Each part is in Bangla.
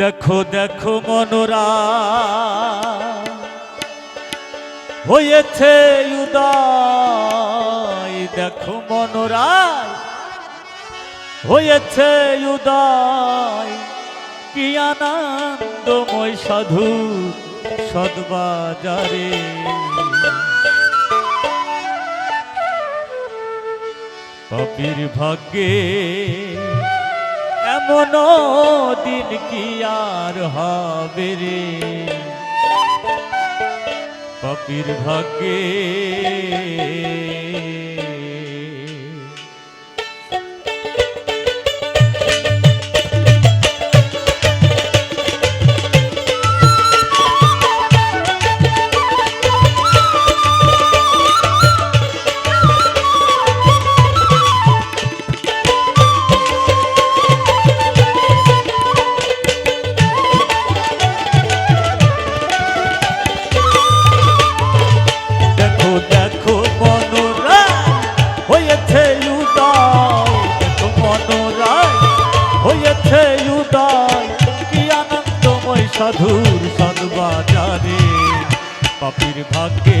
দেখো দেখো মনোরা। হয়েছে উদয়, দেখো মনোরা। হয়েছে উদয়, কি আনন্দময় সাধু সদবাজারে। কবির ভাগ্যে এমন দিন কি আর হবে রে? পপির ভাগ্যে হয়েছে উদয় কি আনন্দময় সাধুর সাধু বাজারে পাপির ভাগ্যে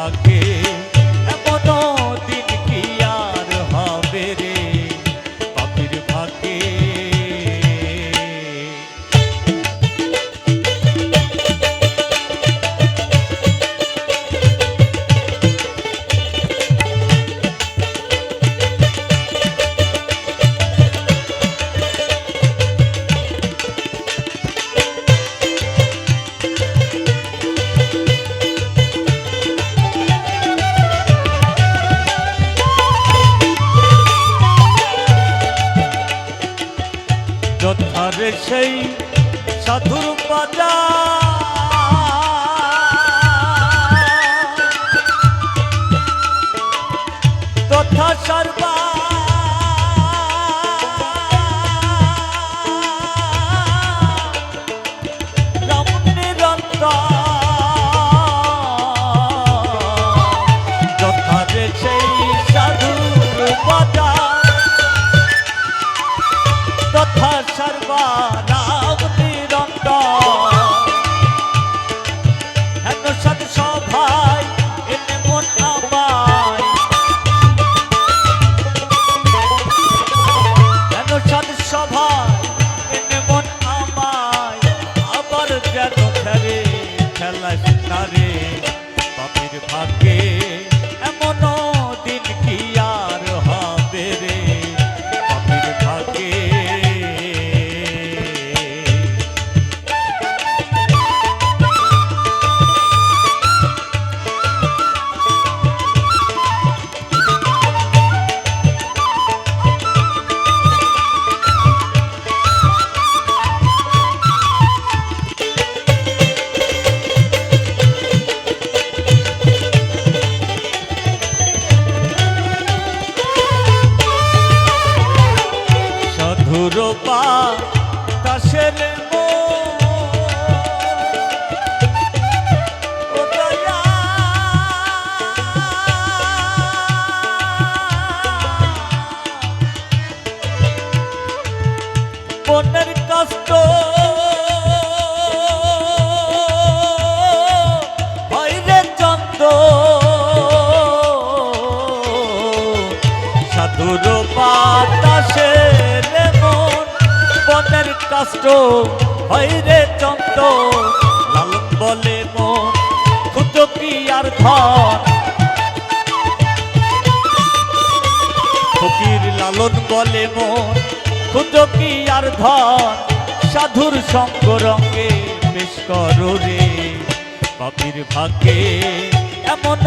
Okay. সেই সাধুর পাজা তথা সর্বা সভায়। মনের কষ্ট। হয় রে চন্দ সাধুর বাতাসে মন, মনের কষ্ট। হয় রে চন্দ লালন বলে মন খুঁজো আর ধন। ফকির লালন বলে মন খুঁজো কি আর ধন? সাধুর সঙ্গ রঙে বেশ করো রে। পাপির ভাগ্যে এমন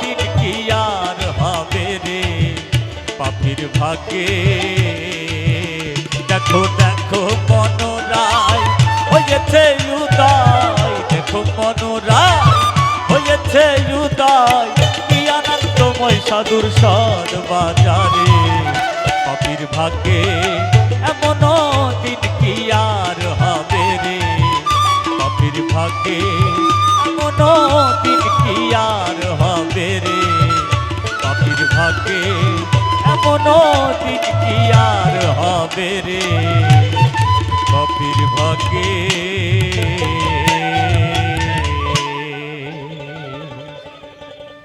দিন কি আর হবে রে? পাপির ভাগ্যে দেখো দেখো মনোরায়, হয়েছে উদয়। দেখো মনোরায়, হয়েছে উদয়। কি আনন্দময় সাধুর সদ বাজারে। পাপির ভাগ্যে পাপির কোনো দিন কি আর হবে রে? পাপির ভাগে এমন দিন কি আর হবে রে? পাপির ভাগ্যে